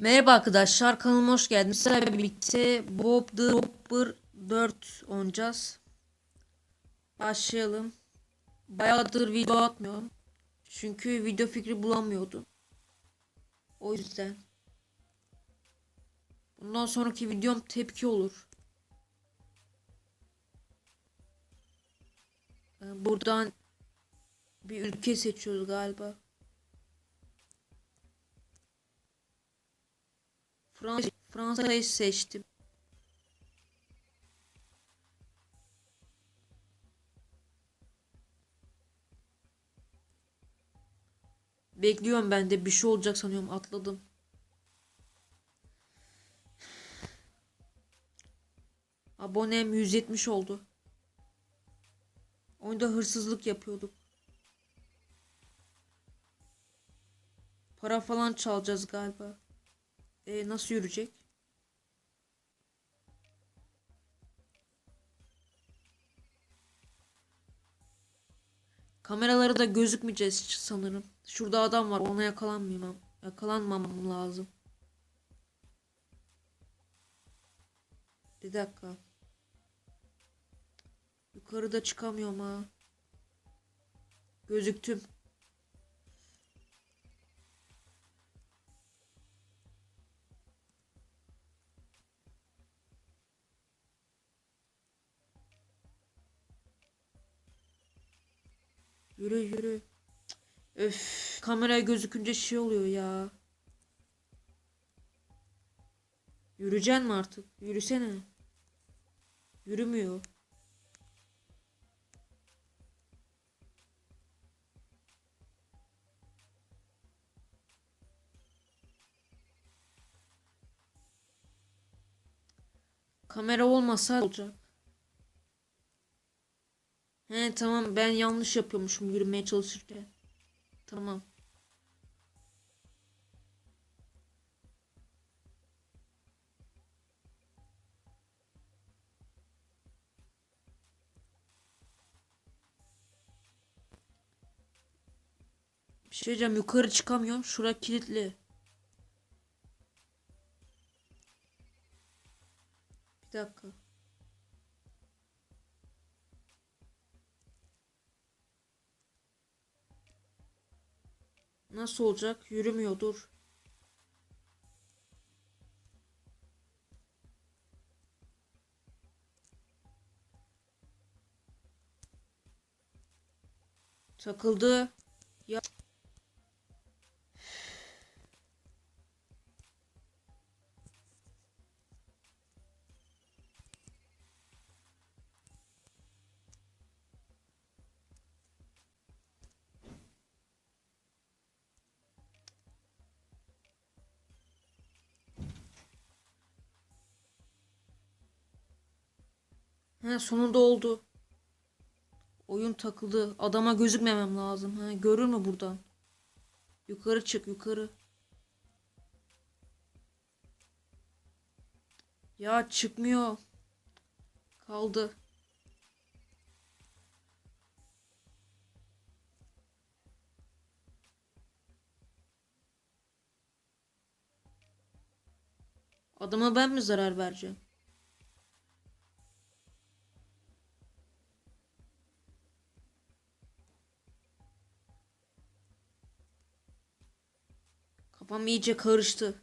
Merhaba arkadaşlar kanalıma hoş geldiniz. Sizlerle birlikte Bob the Hopper 4 oynayacağız. Başlayalım. Bayağıdır video atmıyorum. Çünkü video fikri bulamıyordum. O yüzden. Bundan sonraki videom tepki olur. Ee, Buradan bir ülke seçiyoruz galiba. Fransa Fransa'yı seçtim. Bekliyorum ben de bir şey olacak sanıyorum atladım. Abonem 170 oldu. Oyunda hırsızlık yapıyorduk. Para falan çalacağız galiba. E, nasıl yürüyecek? Kameraları da gözükmeyeceğiz sanırım. Şurada adam var ona yakalanmayayım. Yakalanmamam lazım. Bir dakika. Yukarıda çıkamıyorum ha. Gözüktüm. Yürü yürü. Öf, kameraya gözükünce şey oluyor ya. Yürüyeceksin mi artık? Yürüsene. Yürümüyor. Kamera olmasa olacak. He tamam ben yanlış yapıyormuşum yürümeye çalışırken. Tamam. Bir şey diyeceğim yukarı çıkamıyorum. Şura kilitli. Bir dakika. Nasıl olacak? Yürümüyordur. Takıldı. Ya He sonunda oldu. Oyun takıldı. Adama gözükmemem lazım. He, görür mü buradan? Yukarı çık yukarı. Ya çıkmıyor. Kaldı. Adama ben mi zarar vereceğim? Kafam iyice karıştı.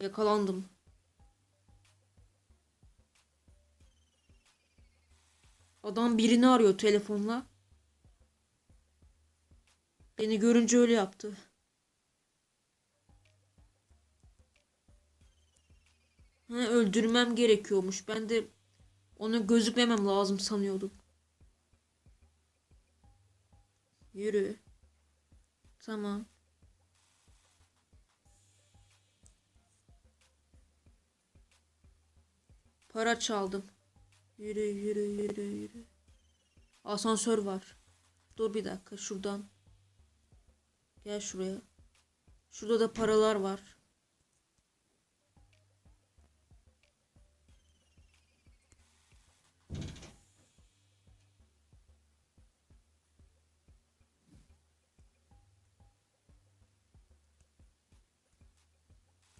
Yakalandım. Adam birini arıyor telefonla. Beni görünce öyle yaptı. Ha, öldürmem gerekiyormuş. Ben de onu gözükmemem lazım sanıyordum. Yürü. Tamam. Para çaldım. Yürü yürü yürü yürü. Asansör var. Dur bir dakika şuradan. Gel şuraya. Şurada da paralar var.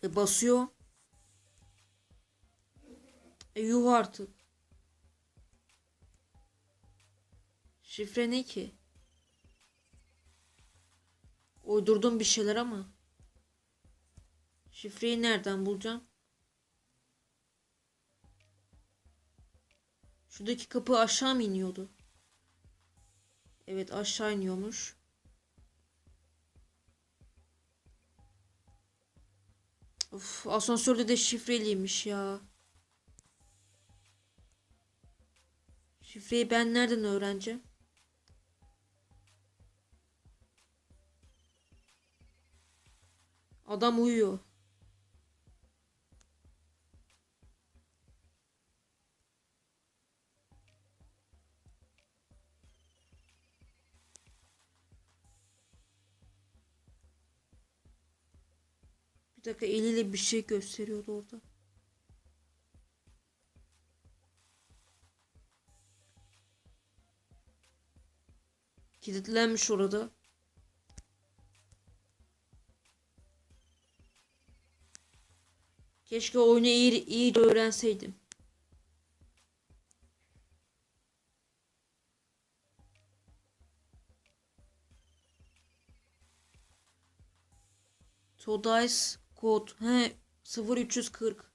E basıyor. E yuh artık. Şifre ne ki? Uydurdum bir şeyler ama. Şifreyi nereden bulacağım? Şuradaki kapı aşağı mı iniyordu? Evet aşağı iniyormuş. Of asansörde de şifreliymiş ya. Şifreyi ben nereden öğreneceğim? Adam uyuyor. Dakika eliyle bir şey gösteriyordu orada. Kilitlenmiş orada. Keşke oyunu iyi, iyi öğrenseydim. Todice kod. He 0340.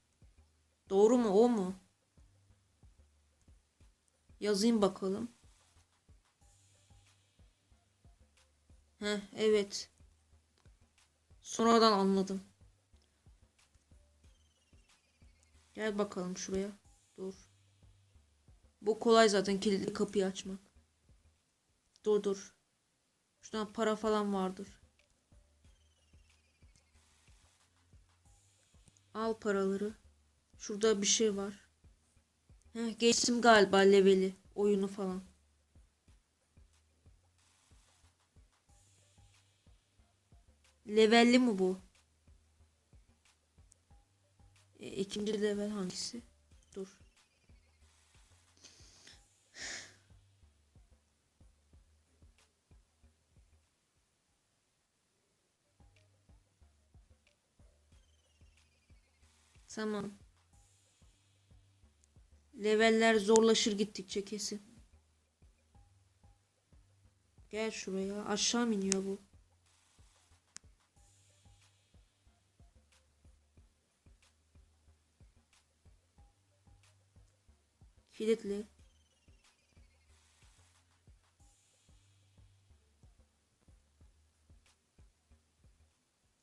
Doğru mu o mu? Yazayım bakalım. He evet. Sonradan anladım. Gel bakalım şuraya. Dur. Bu kolay zaten kilitli kapıyı açmak. Dur dur. Şuradan para falan vardır. Al paraları. Şurada bir şey var. Heh, geçtim galiba leveli. Oyunu falan. Levelli mi bu? E, ikinci level hangisi? Tamam. Leveller zorlaşır gittikçe kesin. Gel şuraya. Aşağı mı iniyor bu? Kilitli.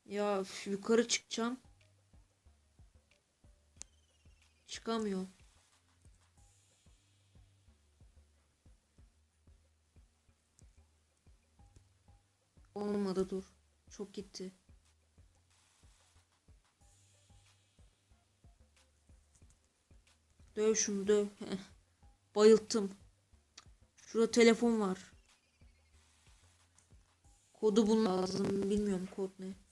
Ya yukarı çıkacağım. Çıkamıyor. Olmadı dur. Çok gitti. Döv şunu döv. Bayılttım. Şurada telefon var. Kodu bulmam lazım. Bilmiyorum kod ne.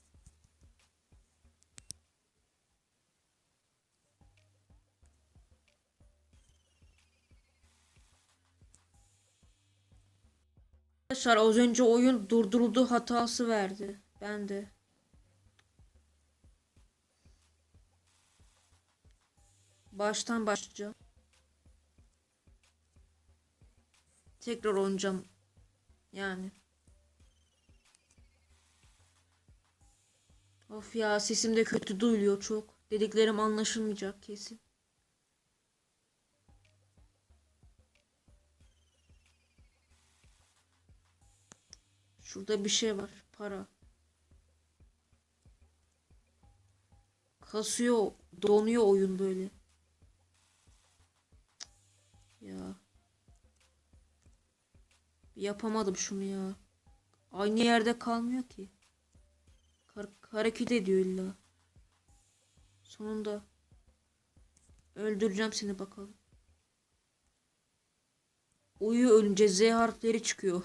Arkadaşlar az önce oyun durduruldu hatası verdi. Ben de. Baştan başlayacağım. Tekrar oynayacağım. Yani. Of ya sesim de kötü duyuluyor çok. Dediklerim anlaşılmayacak kesin. Şurada bir şey var. Para. Kasıyor. Donuyor oyun böyle. Ya. Yapamadım şunu ya. Aynı yerde kalmıyor ki. Har- hareket ediyor illa. Sonunda. Öldüreceğim seni bakalım. Uyu ölünce Z harfleri çıkıyor.